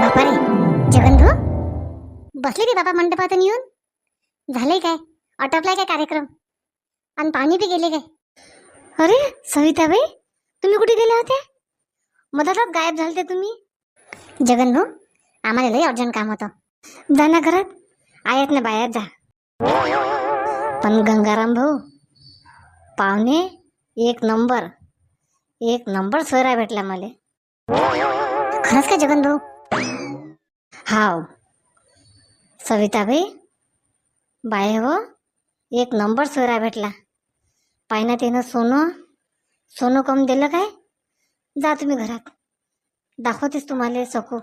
बापा रे जगन भाऊ. बसले ते बाबा मंडपातून येऊन. झालंय काय? आटपलाय काय कार्यक्रम? आणि पाणी बी गेले काय? अरे सविताबाई तुम्ही कुठे गेल्या होत्या? मधातच गायब झालते तुम्ही? जगन भाऊ आम्हाला लई अर्जंट काम होतं. जा ना घरात. आयात ना बायात जा. पण गंगाराम भाऊ पाहुणे एक नंबर. एक नंबर सोयरा भेटला मला. खरंच का जगन भाऊ? हाव. सविताबाई बाय हो एक नंबर सोयरा भेटला. पाहिना तिनं सोनं सोनं कम दिलं काय? जा तुम्ही घरात. दाखवतेस तुम्हाला सकू.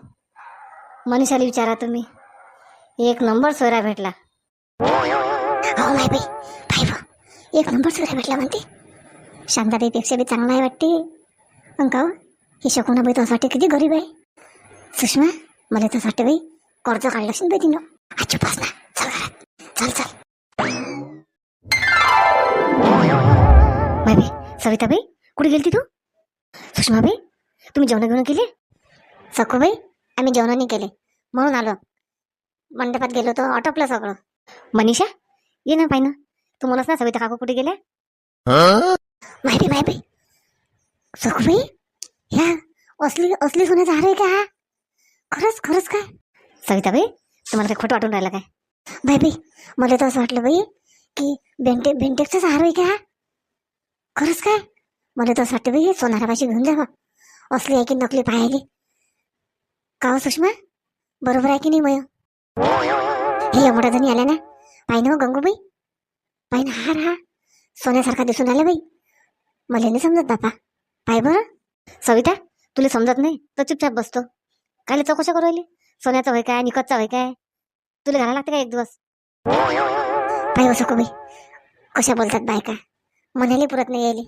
मनीषाला विचारा तुम्ही. एक नंबर सोयरा भेटला. हो माय बाई बा, हो, एक नंबर सोयरा भेटला म्हणते. शांताबाईपेक्षा बी चांगला आहे वाटते. अंकाव ही शकुना बाई तसं वाटते किती गरीब आहे. सुषमा मला तसं वाटतं बाई कर्ज काढलं असेल बाई तिनं. आजच्या पास ना चल घरात. चल चल. बाई बाई सविताबाई कुठे गेलती तू? सुषमाबाई तुम्ही जेवण घेऊन केले? सखूबाई आम्ही जेवणाने केले. म्हणून आलो. मंडपात गेलो तर आटोपलं सगळं. मनीषा ये ना पाहिनं. तू म्हणस ना सविता काकू कुठे गेल्या? माहिती माहिती सखूबाई ह्या असली असली सोन्याचा हार आहे का? हा खरंच खरंच काय? सविताबाई तुम्हाला काय खोटं वाटून राहिलं काय? बाई बाई मला तर असं वाटलं बाई की बेंटे बेंटेक्सचाच हार आहे का? हा खरंच काय? मला तर असं वाटतं बाई सोनाराबाशी घेऊन जावं. असली आहे की नकली पाहायली. का हो सुषमा? बरोबर आहे की नाही मय? हे एवढ्या जणी आल्या ना? पाहि ना हो गंगूबाई. पाहि ना हार हा. सोन्यासारखा दिसून आला बाई. मला नाही समजत बापा. पाय बरं. सविता तुला समजत नाही? तर चुपचाप बसतो. कायले चौकशा करू राहिली? सोन्याचं होय काय निकतचा होय काय? तुला घाला लागते का एक दिवस? पाय असो कमी कशा बोलतात बायका? मनाली पुरत नाही यायली.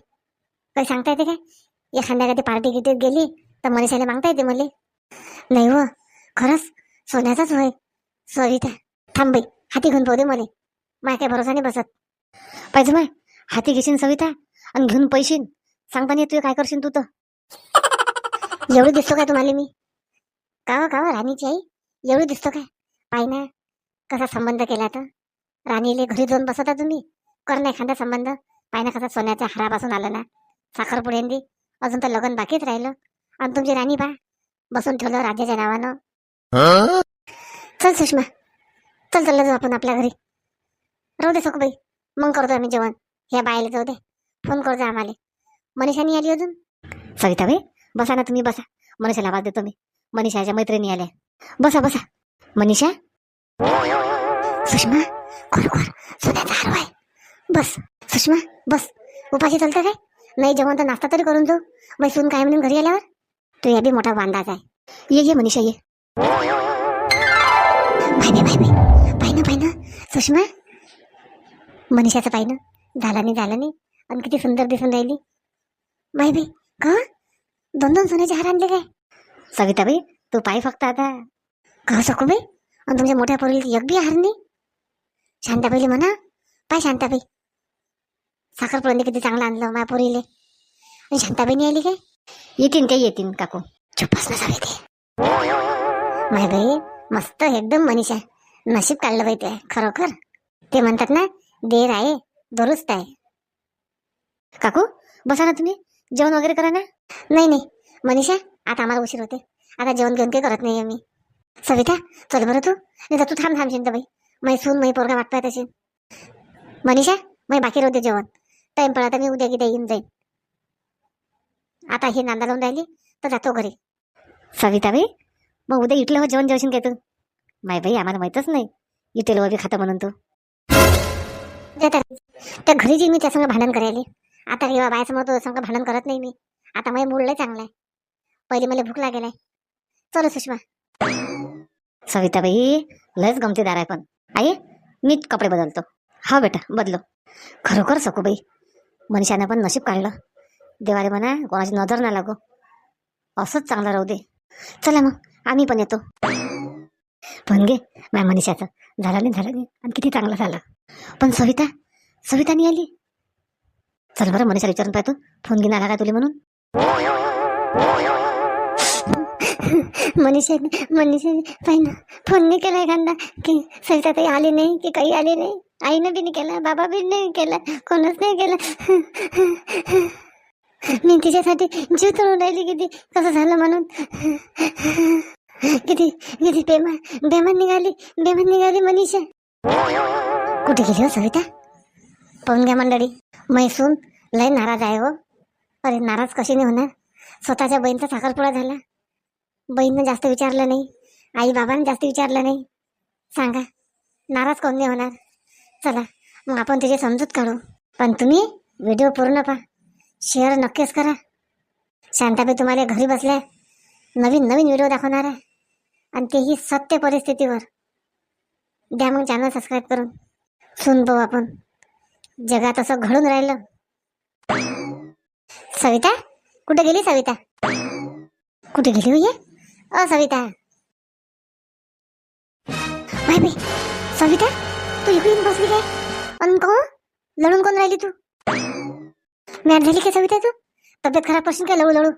काही सांगता येते काय? एखाद्या कधी पार्टी गिटीत गेली तर मनीषाला मागता येते मले नाही व खरंच सोन्याचाच होय. सविता थांब बाई हाती घेऊन पाहू दे मले. माय काय भरोसा नाही बसत. पाहिजे माय हाती घेशीन सविता आणि घेऊन पैशीन. सांगता नाही तू काय करशील तू तर? एवढी दिसतो काय तुम्हाला मी? का कावा राणीची आई? एवढी दिसतो काय? पाय ना कसा संबंध केला तर? राणीले घरी जाऊन बसवता तुम्ही? कर ना एखादा संबंध? पाय ना कसा सोन्याच्या हारापासून आलं ना? साखरपुड्यांदी अजून तर लग्न बाकीच राहिलं. आणि तुमची राणी बा बसून ठेवलं राजाच्या नावानं. चल सुषमा. चल चल जाऊ आपण आपल्या घरी. राहू दे सखूबाई. मग करतो आम्ही जेवण. ह्या बायला जाऊ दे. फोन करतो आम्हाला. मनीषानी आली अजून? सविताबाई बसा ना तुम्ही बसा. मनीषाला आवाज देतो मी. मनीषाच्या मैत्रिणी आल्या. बसा बसा. मनीषा? सुषमा खरोखर सोन्याचा हार आहे बस. सुषमा बस. उपाशी चालतं काय? नाही जेवण तर नाश्ता तरी करून जाऊ. बाई सून काय म्हणून घरी आल्यावर? तू या बी मोठा वांदाच आहे. ये ये मनीषा ये. पाय बाई पाय बाई ना ना सुषमा? मनीषाचं पाहिनं झाला झालं नाही झाला नाही आणि किती सुंदर दिसून राहिली. बाई बाई. का? दोन दोन सोन्याचे हार आणले काय? सविताबाई तू पाय फक्त आता. का सकू बाई आणि तुमच्या मोठ्या पोरीला एक बी हार नाही? शांताबाईले म्हणा. पाय शांताबाई. साखरपुड्याने किती चांगलं आणलं माझ्या पोरीले. आणि शांताबाईने आली काय? येतीन ते येतीन काकू. चुपच ना सविते. माय बाई मस्त एकदम मनीषा. नशीब काढलं बाई ते खरोखर. ते म्हणतात ना देर आहे दुरुस्त आहे. काकू बसा ना तुम्ही. जेवण वगैरे करा ना? नाही नाही. मनीषा आता आम्हाला उशीर होते आता जेवण घेऊन काही करत नाही आम्ही सविता चल बरं तू. नाही तर तू थांब थांब तर बाई मै सून मै पोरगा वाटपाय तशी. मनीषा मै बाकी राहते जेवण. टाईम पडला तर मी उद्या किती येऊन जाईन. आता ही नांदा लावून राहिली तर जातो घरी. सविताबाई मग उद्या इटलं हो जेवण जेवशील काय तू? माय बाई आम्हाला माहीतच नाही. इटेल वगैरे खातं म्हणून तू. त्या त्या घरी जी मी त्या संग भांडण करायले. आता किंवा बायासमोर तो संग भांडण करत नाही मी. आता माझ्या मूड लय चांगलं आहे. पहिले मला भूक लागेल चलो सुषमा. सविताबाई लयच गमतीदार आहे पण. आई मी कपडे बदलतो. हा बेटा बदलो. खरोखर सखूबाई मनीषानं पण नशीब काढलं. देवाले म्हणा कोणाची नजर ना लागो. असंच चांगलं राहू दे. चला मग आम्ही पण येतो. पण गे माझ्या मनीषाचं. झालं नाही झालं नाही आणि किती चांगलं झालं. पण सविता सविता नाही आली? चल बरं मनीषा विचारून पाहतो. फोन घेऊन आला का तुला म्हणून? मनीषा मनीषाने ना फोन नाही केला एखादा. की सविता काही आली नाही की काही आली नाही. आईनं बी नाही केला बाबा बी नाही केला कोणच नाही केला. मी तिच्यासाठी जीव तळून राहिली किती. कसं झालं म्हणून? किती किती बेमान बेमान निघाली बेमान निघाली मनीषा. कुठे गेली हो सविता? पाहून घ्या मंडळी. मैसून लय नाराज आहे हो. अरे नाराज कशी नाही होणार? स्वतःच्या बहिणीचा साखरपुडा झाला. बहीणनं जास्त विचारलं नाही आई बाबांनी जास्त विचारलं नाही. सांगा नाराज कोण नाही होणार? चला मग आपण तुझे समजूत काढू. पण तुम्ही व्हिडिओ पूर्ण पहा. शेअर नक्कीच करा. शांताबाई तुम्हाला घरी बसल्या नवीन नवीन व्हिडिओ दाखवणार आहे. आणि तेही सत्य परिस्थितीवर. द्या मग चॅनल सबस्क्राईब करून. सुन पाहू आपण. जगात असं घडून राहिलं. सविता कुठे गेली सविता? कुठे गेली हो ये? अ सविता. बाय बाई सविता तू इकडे बसली काय? अन को लढून कोण राहिली तू? मॅट झाली का सविता तू? तब्येत खराबपासून काय लळू लळू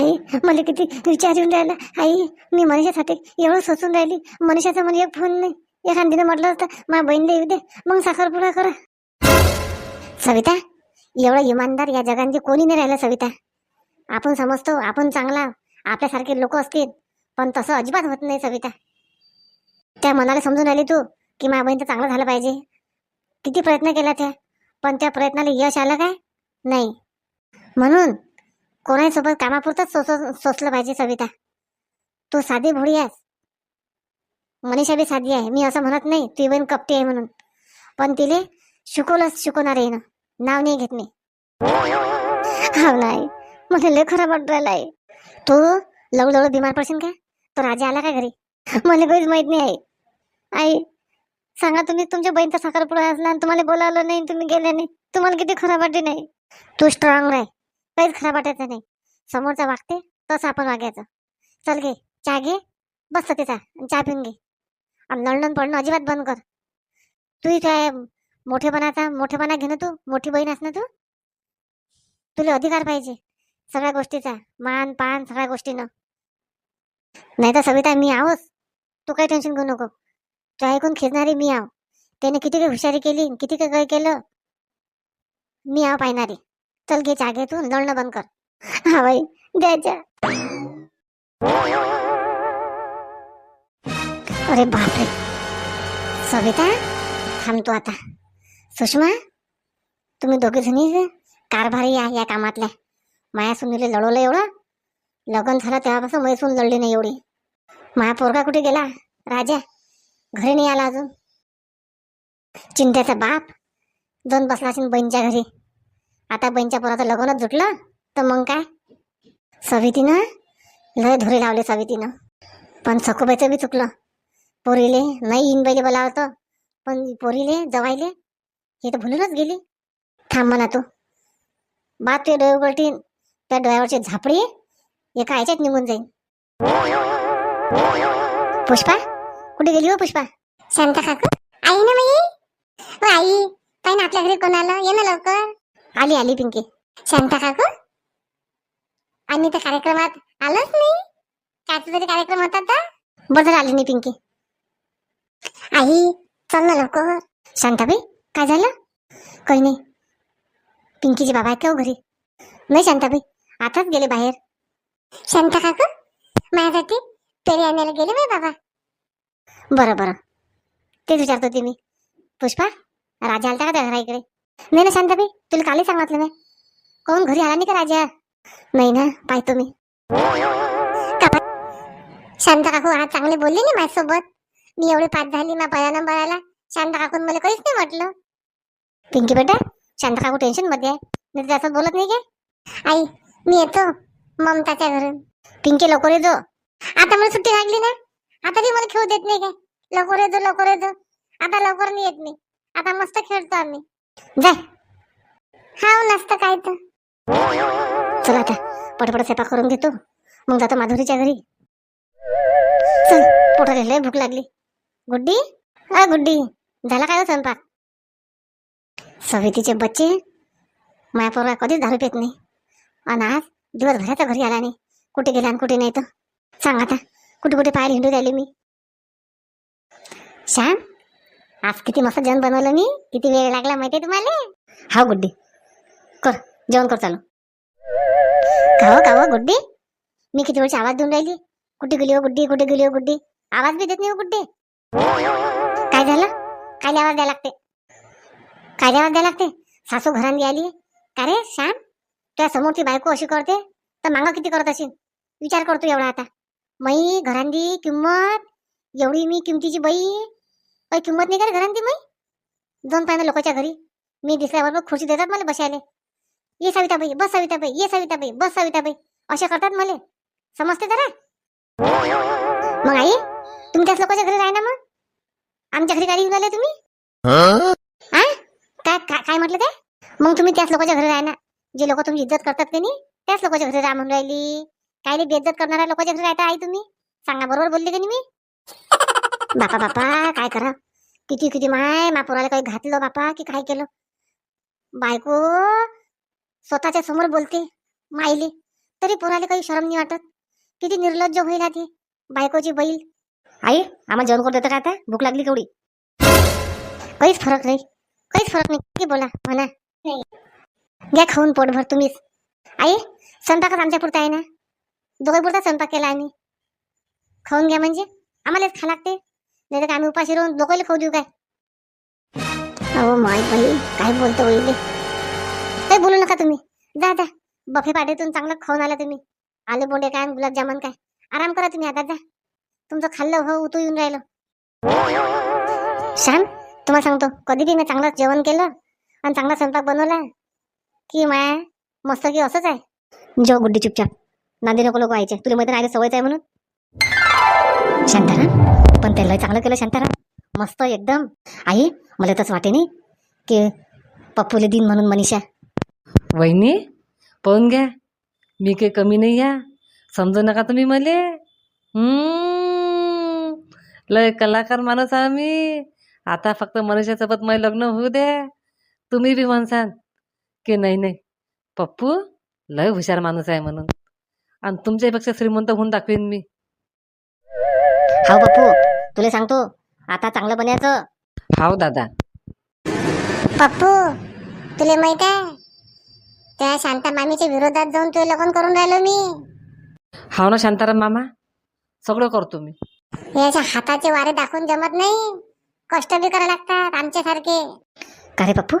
आई मला किती विचार येऊन राहिला. आई मी मनीषासाठी एवढं सोचून राहिली. मनीषाचा मला एक फोन नाही. एखादीने म्हटलं होतं माझ्या बहीण देऊ दे. मग साखरपुडा करा. सविता एवढं इमानदार या जगांचे कोणी नाही राहिलं सविता. आपण समजतो आपण चांगला आपल्यासारखे लोक असतील पण तसं अजिबात होत नाही सविता. त्या मनाला समजून आली तू की माझ्या तर चांगलं झालं पाहिजे. किती प्रयत्न केला त्या पण त्या प्रयत्नाला यश आलं काय? नाही. म्हणून कोणासोबत कामापुरतंच सोस सोचलं पाहिजे सविता. तू साधी भोळी आहेस. मनीषा बी साधी आहे. मी असं म्हणत नाही ती बहीण कपटी आहे म्हणून. पण तिले शिकवलंच शिकवणार आहे ना. नाव नाही घेत मी. हो नाही. मला लय खराब वाटत राहिला आहे तू लवू लवू बिमार पडशील का? तो राजा आला का घरी? मला काहीच माहीत नाही आहे. आई सांगा तुम्ही तुमच्या बहीणचा साखरपुडा असला आणि तुम्हाला बोलावलं नाही तुम्ही गेले नाही. तुम्हाला किती खराब वाटते नाही? तू स्ट्रॉंग राह. काहीच खराब वाटायचं नाही. समोरचा वागते तसं आपण वागायचं. चल घे चहा घे बस तिचा आणि चहा पिऊन घे. आणि लंडन पडणं अजिबात बंद कर. तू काय मोठेपणाचा मोठेपणा घे ना तू मोठी बहीण असणं तू? तुला अधिकार पाहिजे. सगळ्या गोष्टीचा मान पान सगळ्या गोष्टीनं. नाही तर सविता मी आहोस तू काही टेन्शन घेऊ नको. तू ऐकून खेचणारी मी आहो. त्याने किती काही हुशारी केली किती काही काय केलं मी आव पाहणारी. चल घे जागे घे तू लढणं बंद कर. हा बाई द्यायच्या अरे बापरे. सविता थांबतो आता. सुषमा तुम्ही दोघे जणी कारभारी या या कामातल्या. माया सुनीले लढवलं एवढं? लग्न झालं तेव्हापासून मैसून लढली नाही एवढी. माया पोरगा कुठे गेला? राजा घरी नाही आला अजून. चिंत्याचा बाप दोन बसला असेल बहीणच्या घरी. आता बहीणच्या पोराचं लग्नच जुटलं तर मग काय? सवितीनं लय धुरे लावले सवितीनं. पण सखोबाईचं बी चुकलं. पोरीले नाही इन बैले बोलावतं पण पोरीले जवायले हे तर भुलूनच गेली. थांब म्हणा तू. बाप ते डोळे उघडतीन त्या डोळ्यावरची झापडी एका याच्यात निघून जाईल पुष्पा कुठे गेली हो पुष्पा? शांता काकू आई ना बाई? हो आई काय ना आपल्या घरी कोण आलं ये ना लवकर. आली आली पिंकी. शांता काकू? आणि त्या कार्यक्रमात आलंच नाही? काय तरी कार्यक्रम होता तर? बदल आली नाही पिंकी. आई चल ना लवकर. शांताबाई काय झालं? काही नाही. पिंकीचे बाबा आहेत का हो घरी? नाही शांताबाई. आताच गेले बाहेर. शांता काकू माझ्यासाठी पेरी आणायला गेले बाई बाबा. बरं बरं. तेच विचारत होते मी. पुष्पा राजा आलता का त्या घरा इकडे? नाही ना शांताबाई तुला कालही सांगितलं मी. कोण घरी आला नाही का राजा? नाही ना पाहतो मी. शांत शांता काकू आज चांगले बोलले नाही माझ्यासोबत. मी एवढी पाच झाली ना बया नंबराला शांता काकून मला काहीच नाही म्हटलं. पिंकी बेटा शांता काकू टेन्शनमध्ये आहे. मी तुझ्या असं बोलत नाही काय? आई मी येतो. ममताच्या घरून. पिंकी लवकर येतो आता मला सुट्टी लागली ना? आता ती मला खेळू देत नाही काय? लवकर येतो लवकर येतो आता लवकर नाही येत नाही आता मस्त खेळतो आम्ही. जाय हा नसतं काय तर? चल आता पटपट स्वयंपाक करून घेतो. मग जातो माधुरीच्या घरी. चल पोटाला लय भूक लागली. गुड्डी? अ गुड्डी झाला काय हो स्वयंपाक? सवितीचे बच्चे? माया पोरगा कधीच दारू पेत नाही. आणि आज दिवसभराचा घरी आला नाही. कुठे गेला आणि कुठे नाही तर? सांग आता. कुठे कुठे पाहायला हिंडू राहिले मी? श्याम आज किती मस्त जेवण बनवलं मी. किती वेळ लागला माहिती आहे तुम्हाला? हा गुड्डी. कर जेवण कर चालू. का हो गुड्डी. मी किती वेळची आवाज देऊन राहिली? कुठे गेली हो गुड्डी? कुठे गेली हो गुड्डी? आवाज बी देत नाही हो गुड्डी. काय झालं? काय आवाज द्यायला लागते? काय आवाज द्यायला लागते? सासू घरांनी आली. का रे श्याम? त्या समोरची बायको अशी करते तर मांगा किती करत असेल? विचार करतो एवढा आता. मई घरांदी किंमत एवढी मी किमतीची बाई. काही किंमत नाही का घरांदी मै दोन पाहिजे लोकांच्या घरी. मी दिसल्याबरोबर खुर्ची देतात मला बसायला. ये सविताबाई बस सविताबाई ये सविताबाई बस सविताबाई. असे करतात मला. समजते जरा? मग आई तुम्ही त्याच लोकांच्या घरी राहा ना मग? आमच्या घरी गाडी घेऊन आले तुम्ही? काय काय काय म्हटलं ते? मग तुम्ही त्याच लोकांच्या घरी राहा ना जे लोक तुमची इज्जत करतात की नाही त्याच लोकांच्या घरी राहा म्हणून राहिली. कायले बेइज्जत करणाऱ्या लोकांच्या घरी राहता आई तुम्ही? सांगा बरोबर बोलले की मी? बापा बापा काय करा? किती किती माय मापुराला काही घातलं बापा की काय केलं? बायको स्वतःच्या समोर बोलते मायले. तरी पोराला काही शरम नाही वाटत. किती निर्लज्ज होईल ती बायकोची बैल आई आम्हाला जेवण करून देतं का आता? भूक लागली केवढी? काहीच फरक नाही. काहीच फरक नाही. बोला म्हणा. नाही घ्या खाऊन पोटभर तुम्हीच. आई स्वयंपाकच आमच्या पुरता आहे ना? दोघे पुरता स्वयंपाक केला आम्ही. खाऊन घ्या म्हणजे. आम्हालाच खा लागते. नाही तर आम्ही उपाशी राहून दोघांना खाऊ देऊ काय? अहो माय बाई काय बोलतो वहिले काही बोलू नका तुम्ही. जा जा. बफे पाठीतून चांगलं खाऊन आला तुम्ही. आलू बोंडे काय गुलाबजामन गुलाबजामुन काय? आराम करा तुम्ही आता जा. तुमचं खाल्लं हो उतू येऊन राहिलं. श्याम तुम्हाला सांगतो. कधी बी मी चांगलं जेवण केलं आणि चांगला स्वयंपाक बनवला? की माय मस्त की असंच आहे. जो गुड्डी चुपचाप नांदी नको लोक व्हायचे. तुला माहिती नाही सवयच आहे म्हणून. शांताराम पण त्याला चांगलं केलं शांताराम. मस्त एकदम. आई मला तसं वाटे नाही की पप्पूले दिन म्हणून मनीषा. वहिनी पाहून घ्या. मी काही कमी नाही या समजू नका तुम्ही मले. लय कलाकार माणूस आम्ही. मी आता फक्त मनुष्यासोबत मला लग्न होऊ द्या तुम्ही बी म्हणसान. की नाही नाही. पप्पू लय हुशार माणूस आहे म्हणून. आणि तुमच्यापेक्षा श्रीमंत होऊन दाखवेन मी. हाव पप्पू तुला सांगतो आता चांगलं बनायचं. हाव दादा. पप्पू तुला माहीत आहे त्या शांता मामीच्या विरोधात जाऊन तुला लग्न करून राहिलो मी. हाव ना शांताराम मामा? सगळं करतो मी. याच्या हाताचे वारे दाखवून जमत नाही. कष्ट बी करावे लागतात आमच्यासारखे. का रे पप्पू?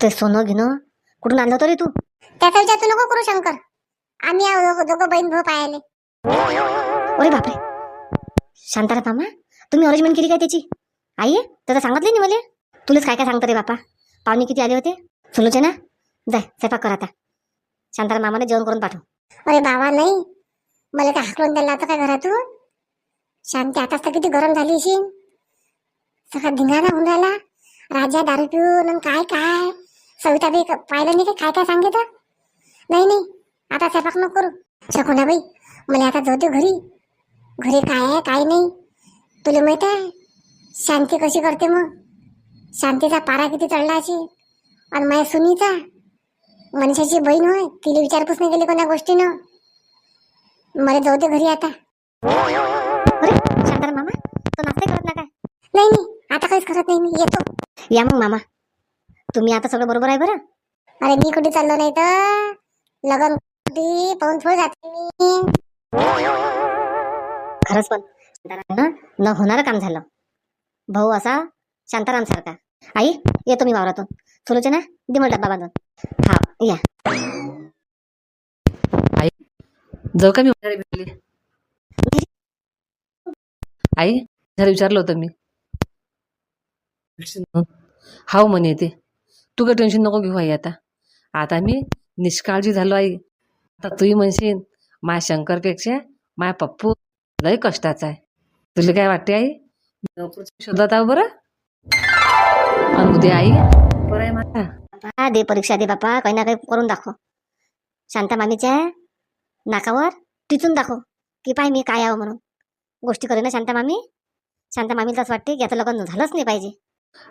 ते सोनं घेणं. कुठून आणलं होतं रे तू? त्याचा विचार तू नको करू शंकर. आम्ही आहो दोघं- दोघं बहीण भाऊ पाहायले अरे बापरे. शांतारा मामा तुम्ही अरेंजमेंट केली काय त्याची? आई त्याचं सांगितलं नाही मला? तुलाच काय काय सांगतं रे बापा? पाहुणे किती आले होते? सुलोचना जाय स्वयंपाक कर आता. शांतारा मामाने जेवण करून पाठव. अरे बाबा नाही. मला काय हाकलून द्यायला आता काय घरातून? शांती आताच तर किती गरम झाली अशी सगळा धिंगाणा होऊन राहिला. राजा दारू पिऊन काय काय? सविता बी पाहिलं नाही काय काय काय सांगितलं? नाही नाही. आता स्वयंपाक नको करू. शकुना बाई मला आता जाऊ दे घरी. घरी काय आहे काय नाही. तुला माहीत आहे शांती कशी करते मग? शांतीचा पारा किती चढला अशी. आणि माझ्या सुनीचा. मनीषाची बहीण होय तिला विचारपूस नाही केली कोणत्या गोष्टीनं. मला जाऊ दे घरी आता. अरे शांताराम मामा तो नाश्ता करत ना काय? नाही नाही. आता काहीच करत नाही मी. येतो. या मग मामा. तुम्ही आता सगळं बरोबर आहे बरं? अरे मी कुठे चाललो नाही तर? लगन कुठे पाहून थोडं जाते मी. खरंच पण न होणारं काम झालं. भाऊ असा शांताराम सारखा. आई येतो मी वावरातून. सुलोचना दे मला डब्बा बांधून. हा या. जाऊ का मी उन्हाळी भेटली? आई जरा विचारलं होतं मी. हाव म्हणे ते. तू काही टेन्शन नको घेऊ आई आता. आता मी निष्काळजी झालो आई. आता तूही म्हणशील माया शंकरपेक्षा माया पप्पू लय कष्टाचा आहे. तुला काय वाटते आई? नोकरीच्या शोधात आहो बरं. आणि उद्या आई बरं आहे माझा दे परीक्षा दे बापा काही ना काही करून दाखव. शांता मामीच्या नाकावर टिचून दाखव. की पाय मी काय आहो म्हणून. गोष्टी करे ना शांता मामी. शांता मामीला असं वाटते की आता लग्न झालंच नाही पाहिजे.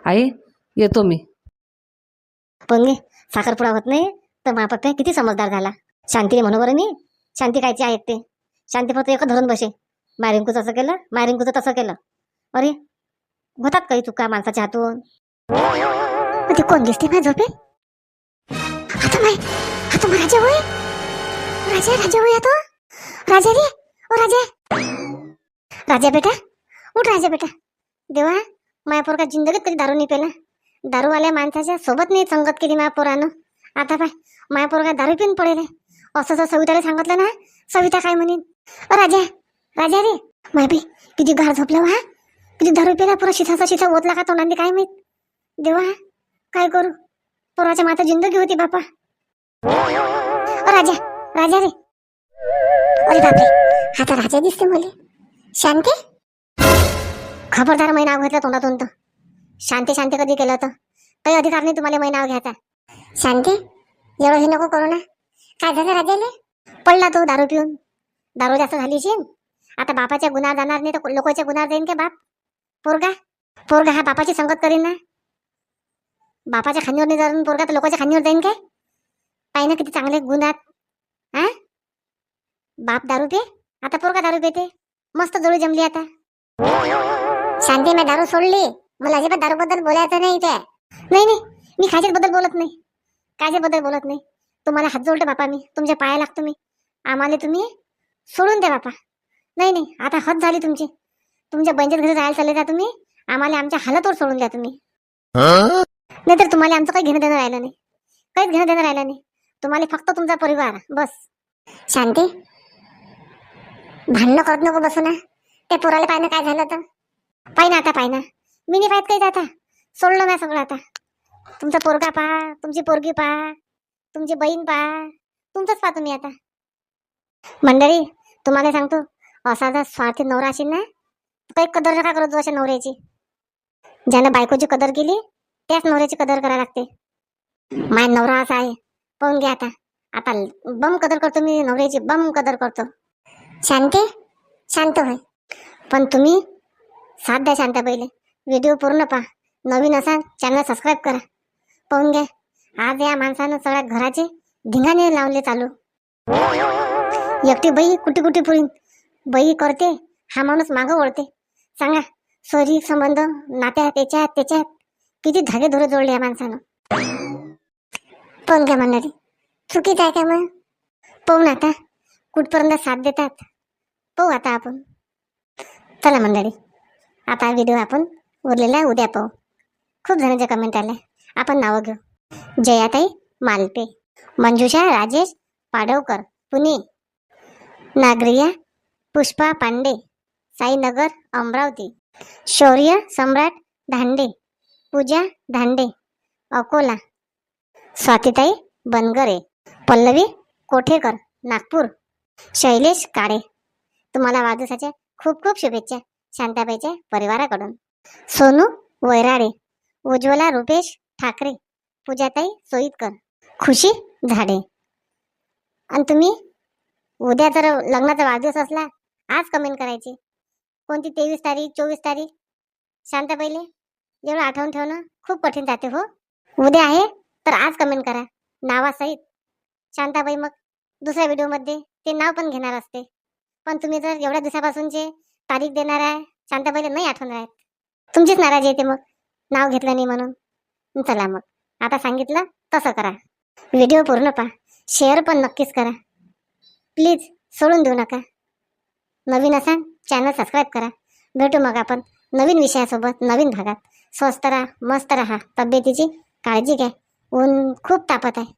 आई येतो मी. पण गे साखरपुडा होत नाही तर मा किती समजदार झाला. शांतीने म्हणू बरं मी शांती कायची ते शांती फक्त एकच धरून बसे. मायरिंकूचं असं केलं मायरिंकूचं तसं केलं. अरे होतात काही चुका माणसाच्या हातून? ते कोण दिसते माझ्या झोपे आता माय आता मग राजा होय राजा राजा होय आता? राजा रे ओ राजा. राजा बेटा उठ राजा बेटा. देवा माया पोरका जिंदगीत कधी दारू नाही पेला दारूवाल्या माणसाच्या सोबत नाही संगत केली माया पोरानं. आता पाय माया पोरगा दारू पिऊन पडेल असं जर सविताला सांगितलं ना सविता काय म्हणेन? राजा राजा रे माय किती गार झोपला हो, हा किती दारू पिला पुरा शिथाचा शिथा ओतला का तोंडाने काय माहीत? देवा काय करू? पोराच्या माता जिंदगी होती बापा. राजा राजा रे. अरे बापरे हा तर राजा दिसते मला. शांती? खबरदार महिना घेतला तोंडातून तर. शांती शांती कधी केलं तर काही अधिकार नाही तुम्हाला महिनावर नाव घ्यायचा. शांती एवढं हे नको करू ना. काय झालं राजाले? पडला तो दारू पिऊन. दारू जास्त झाली शेन आता बापाच्या गुन्हा जाणार नाही तर लोकांच्या गुन्हा जाईन का बाप? पोरगा? पोरगा हा बापाची संगत करीन ना. बापाच्या खांदीवर नाही जाऊन पोरगा तर लोकांच्या खांदीवर जाईन काय पाहि ना किती चांगले गुन्हात हा? बाप दारू पे आता पोरगा दारू पेते. मस्त जोडी जमली आता. शांती मी दारू सोडली. मला अजिबात दारू बद्दल बोलायचं नाही ते नाही नाही मी खायच्या बद्दल बोलत नाही. कायच्या बद्दल बोलत नाही. तुम्हाला हात जोडते बापा मी. तुमच्या पाया लागतो मी. आम्हाला तुम्ही सोडून द्या बापा. नाही नाही आता हद झाली तुमची. तुमच्या बंजेत घरी जायला चालले जा तुम्ही. आम्हाला आमच्या हालतवर सोडून द्या तुम्ही. नाहीतर तुम्हाला आमचं काही घेणं देणं राहिलं नाही. काहीच घेणं देणं राहिलं नाही. तुम्हाला फक्त तुमचा परिवार बस. शांती. भांडणं करत नको बसू ना. त्या पोराला पाहिजे काय झालं तर? पाहिजे ना आता पाहिजे ना मी नाही पाहत काही आता. सोडलं ना सगळं आता. तुमचा पोरगा पहा तुमची पोरगी पहा तुमची बहीण पहा तुमचंच पाहतो तुम्ही आता. मंडळी तुम्हाला सांगतो असा जर स्वार्थी नवरा असेल ना काही कदर नका करत अशा नवऱ्याची. ज्यानं बायकोची कदर केली त्याच नवऱ्याची कदर करायला लागते. माय नवरा असा आहे. पाहून घ्या आता. आता बम कदर करतो मी नवऱ्याची बम कदर करतो. शांती? शांत होय. पण तुम्ही साथ द्या शांता पहिले. व्हिडिओ पूर्ण पहा. नवीन असाल चॅनल सबस्क्राईब करा. पाहून घ्या. आज या माणसानं सगळ्या घराचे धिंगाणे लावले चालू. एकटी बाई कुठे कुठे पुरीन बाई करते हा माणूस मागं ओळते सांगा सोरी संबंध नात्या त्याच्यात त्याच्यात? किती धागे धुरे जोडले या माणसानं? पाहून घ्या म्हणणारी चुकीच आहे का मग? पाहून आता. कुठपर्यंत साथ देतात? पाहू आता आपण. चला मंडळी आता व्हिडिओ आपण उरलेला उद्या पाहू. खूप जणांचे कमेंट आले. आपण नावं घेऊ. जयाताई मालपे मंजुषा राजेश पाडवकर पुणे नागरिया पुष्पा पांडे साईनगर अमरावती शौर्य सम्राट धांडे पूजा धांडे अकोला स्वातीताई बनगरे पल्लवी कोठेकर नागपूर शैलेश काळे. तुम्हाला वाढदिवसाच्या खूप खूप शुभेच्छा शांताबाईच्या परिवाराकडून. सोनू वैराडे उज्ज्वला रुपेश ठाकरे पूजाताई सोईतकर. खुशी झाडे. आणि तुम्ही? उद्या जर लग्नाचा वाढदिवस असला आज कमेंट करायची. कोणती तेवीस तारीख चोवीस तारीख? शांताबाईले एवढं आठवून ठेवणं खूप कठीण जाते हो. उद्या आहे तर आज कमेंट करा. नावासहित. शांताबाई मग दुसऱ्या व्हिडिओमध्ये ते नाव पण घेणार असते. पण तुम्ही जर एवढ्या दिवसापासूनचे तारीख देणार आहे शांताबाईला नाही आठवणार आहेत. तुमचीच नाराजी येते मग. नाव घेतलं नाही म्हणून. चला मग. आता सांगितलं तसं करा. व्हिडिओ पूर्ण पहा. शेअर पण नक्कीच करा. प्लीज सोडून देऊ नका. नवीन असाल चॅनल सबस्क्राईब करा. भेटू मग आपण नवीन विषयासोबत नवीन भागात. स्वस्त राहा मस्त राहा. तब्येतीची काळजी घ्या. ऊन खूप तापत आहे.